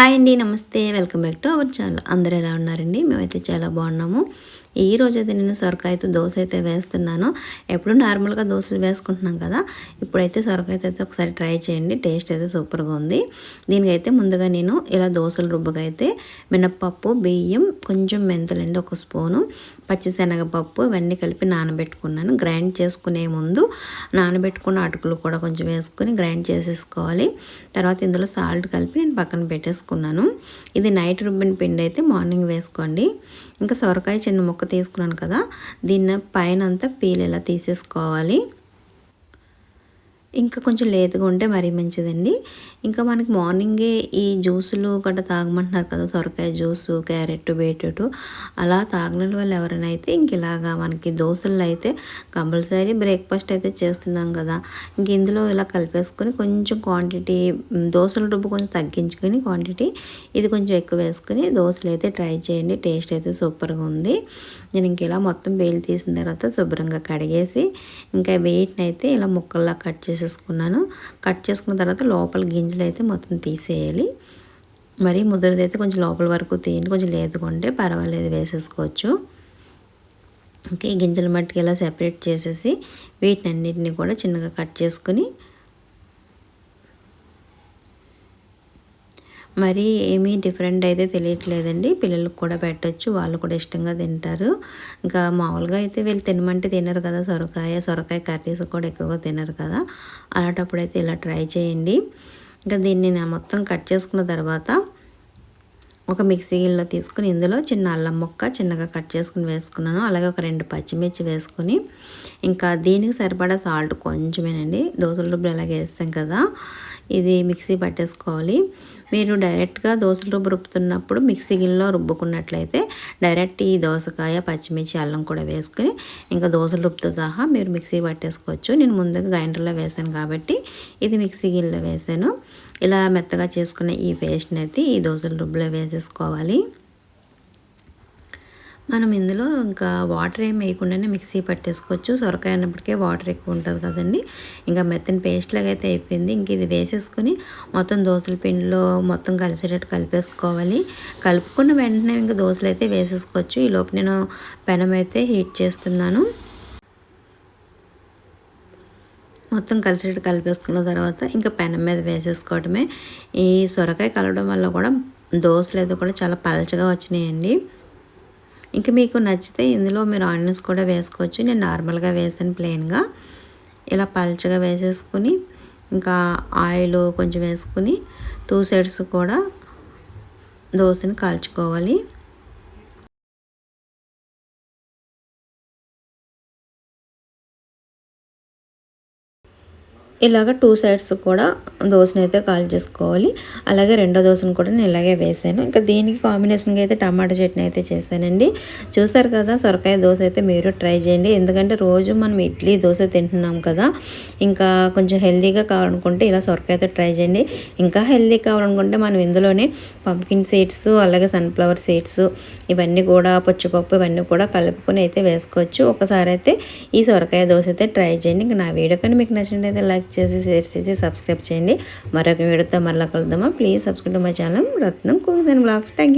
Hi అండి నమస్తే. Welcome back to our channel. అందరూ ఎలా ఉన్నారండి? మేమైతే చాలా బాగున్నాము. ఈ రోజు అయితే నేను సొరకాయతో దోశ అయితే వేస్తున్నాను. ఎప్పుడు నార్మల్గా దోశలు వేసుకుంటున్నాం కదా ఇప్పుడైతే సొరకాయతో అయితే ఒకసారి ట్రై చేయండి. టేస్ట్ అయితే సూపర్గా ఉంది. దీనికైతే ముందుగా నేను ఇలా దోశల రుబ్బగా అయితే మినప్పప్పు బియ్యం కొంచెం మెంతులండి ఒక స్పూను పచ్చిశనగపప్పు ఇవన్నీ కలిపి నానబెట్టుకున్నాను. గ్రైండ్ చేసుకునే ముందు నానబెట్టుకున్న అటుకులు కూడా కొంచెం వేసుకొని గ్రైండ్ చేసేసుకోవాలి. తర్వాత ఇందులో సాల్ట్ కలిపి నేను పక్కన పెట్టేసుకున్నాను ఇది నైట్ రుబ్బిన పిండి అయితే మార్నింగ్ వేసుకోండి. ఇంకా సొరకాయ చిన్న ముక్క తీసుకున్నాను కదా దీన్ని పైన అంతా పీల్ ఇలా తీసేసుకోవాలి. ఇంకా కొంచెం లేతగా ఉంటే మరీ మంచిదండి. ఇంకా మనకి మార్నింగే ఈ జ్యూసులు గట్రా తాగమంటున్నారు కదా సొరకాయ జ్యూసు క్యారెట్ బీట్రూట్ అలా తాగిన వాళ్ళు ఎవరైనా అయితే ఇంక ఇలాగా మనకి దోశలు అయితే కంపల్సరీ బ్రేక్ఫాస్ట్ అయితే చేస్తున్నాం కదా. ఇంక ఇందులో ఇలా కలిపేసుకొని కొంచెం క్వాంటిటీ దోశల రుబ్బు కొంచెం తగ్గించుకొని క్వాంటిటీ ఇది కొంచెం ఎక్కువ వేసుకొని దోశలు అయితే ట్రై చేయండి టేస్ట్ అయితే సూపర్గా ఉంది. నేను ఇంక ఇలా మొత్తం బేలు తీసిన తర్వాత శుభ్రంగా కడిగేసి ఇంకా వెయిట్ని అయితే ఇలా ముక్కల్లా కట్ చేసి చేసేసుకున్నాను కట్ చేసుకున్న తర్వాత లోపల గింజలు అయితే మొత్తం తీసేయాలి. మరి ముద్రదైతే కొంచెం లోపల వరకు తీయండి. కొంచెం లేదుకుంటే పర్వాలేదు వేసేసుకోవచ్చు. ఓకే గింజల మట్టికి ఇలా సెపరేట్ చేసేసి వీటినన్నిటిని కూడా చిన్నగా కట్ చేసుకుని మరి ఏమీ డిఫరెంట్ అయితే తెలియట్లేదండి. పిల్లలకు కూడా పెట్టచ్చు వాళ్ళు కూడా ఇష్టంగా తింటారు. ఇంకా మామూలుగా అయితే వీళ్ళు తినమంటే తినరు కదా సొరకాయ సొరకాయ కర్రీస్ కూడా ఎక్కువగా తినరు కదా. అలాంటప్పుడు అయితే ఇలా ట్రై చేయండి. ఇంకా దీన్ని నేను మొత్తం కట్ చేసుకున్న తర్వాత ఒక మిక్సీ గిన్నెలో తీసుకుని ఇందులో చిన్న అల్లం ముక్క చిన్నగా కట్ చేసుకుని వేసుకున్నాను. అలాగే ఒక రెండు పచ్చిమిర్చి వేసుకొని ఇంకా దీనికి సరిపడా సాల్ట్ కొంచెమేనండి. దోశల రుబ్బులు అలాగే వేస్తాం కదా ఇది మిక్సీ పట్టేసుకోవాలి. మీరు డైరెక్ట్గా దోశలు రుబ్బు రుబ్బుతున్నప్పుడు మిక్సీ గిన్నెలో రుబ్బుకున్నట్లయితే డైరెక్ట్ ఈ దోసకాయ పచ్చిమిర్చి అల్లం కూడా వేసుకుని ఇంకా దోశలు రుబ్బుతో సహా మీరు మిక్సీ పట్టేసుకోవచ్చు. నేను ముందుగా గ్రైండర్లో వేసాను కాబట్టి ఇది మిక్సీ గిన్నెలో వేసాను. ఇలా మెత్తగా చేసుకున్న ఈ పేస్ట్ని అయితే ఈ దోశలు రుబ్బులో వేసేసుకోవాలి. మనం ఇందులో ఇంకా వాటర్ ఏం వేయకుండానే మిక్సీ పట్టేసుకోవచ్చు. సొరకాయ అన్నప్పటికే వాటర్ ఎక్కువ ఉంటుంది కదండి. ఇంకా మెత్తని పేస్ట్ లాగా అయితే అయిపోయింది. ఇంక ఇది వేసేసుకొని మొత్తం దోశల పిండిలో మొత్తం కలిసేటట్టు కలిపేసుకోవాలి. కలుపుకున్న వెంటనే ఇంకా దోశలు అయితే వేసేసుకోవచ్చు. ఈ లోపు నేను పెనం అయితే హీట్ చేస్తున్నాను. మొత్తం కలిసేటట్టు కలిపేసుకున్న తర్వాత ఇంకా పెనం మీద వేసేసుకోవడమే. ఈ సొరకాయ కలవడం వల్ల కూడా దోశలు అయితే కూడా చాలా పలచగా వచ్చినాయండి. ఇంకా మీకు నచ్చితే ఇందులో మీరు ఆనియన్స్ కూడా వేసుకోవచ్చు. నేను నార్మల్గా వేసాను ప్లెయిన్గా. ఇలా పల్చగా వేసేసుకుని ఇంకా ఆయిల్ కొంచెం వేసుకుని టూ సైడ్స్ కూడా దోశని కాల్చుకోవాలి. ఇలాగ టూ సైడ్స్ కూడా దోశను అయితే కాల్ చేసుకోవాలి. అలాగే రెండో దోశను కూడా నేను ఇలాగే వేసాను. ఇంకా దీనికి కాంబినేషన్గా అయితే టమాటా చట్నీ అయితే చేశానండి. చూసారు కదా సొరకాయ దోశ అయితే మీరు ట్రై చేయండి. ఎందుకంటే రోజు మనం ఇడ్లీ దోశ తింటున్నాం కదా ఇంకా కొంచెం హెల్తీగా కావాలనుకుంటే ఇలా సొరకాయ అయితే ట్రై చేయండి. ఇంకా హెల్తీ కావాలనుకుంటే మనం ఇందులోనే పంకిన్ సీడ్స్ అలాగే సన్ఫ్లవర్ సీడ్స్ ఇవన్నీ కూడా పచ్చిపప్పు ఇవన్నీ కూడా కలుపుకొని అయితే వేసుకోవచ్చు. ఒకసారి అయితే ఈ సొరకాయ దోశ అయితే ట్రై చేయండి. ఇంకా నా వీడియో కానీ మీకు లైక్ లైక్ చేసి షేర్ చేసి సబ్స్క్రైబ్ చేయండి. మరొక వీడియోతో మరలా కలుద్దామా? Please subscribe my channel Ratnam Kodan vlogs. Thank